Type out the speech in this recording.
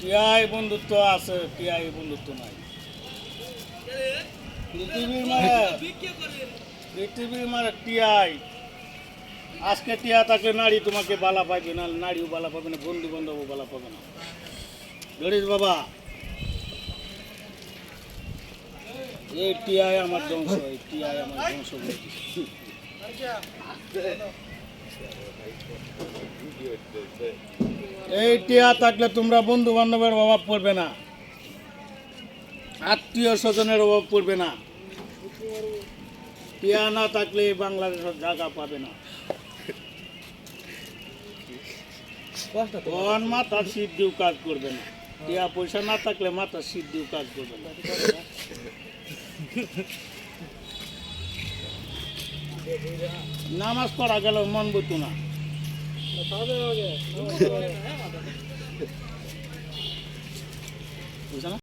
TI বন্ধুত্ব আছে, TI বন্ধুত্ব নাই। পৃথিবীর মানে পৃথিবীর মানে টিআই। আজকে টিয়া থাকলে নারী তোমাকে বালা পাইবে, না নারীও বালা পাবে না বন্ধু বান্ধবও বালা পাবে না। গরিব বাবা, এই টিআই আমার ধ্বংস, এই টিআই আমার ধ্বংস। এই টিয়া থাকলে তোমরা বন্ধু বান্ধবের অভাব পড়বে না। আত্মীয় স্বজনের অভাব পড়বে না। টিয়া না থাকলে বাংলাদেশের জায়গা পাবে না। কোন মাথা দিও কাজ করবে না। টিয়া পয়সা না থাকলে মাথা দিও কাজ করবে না। নামাজ পড়া গেল মন বইতো না। বুঝছ না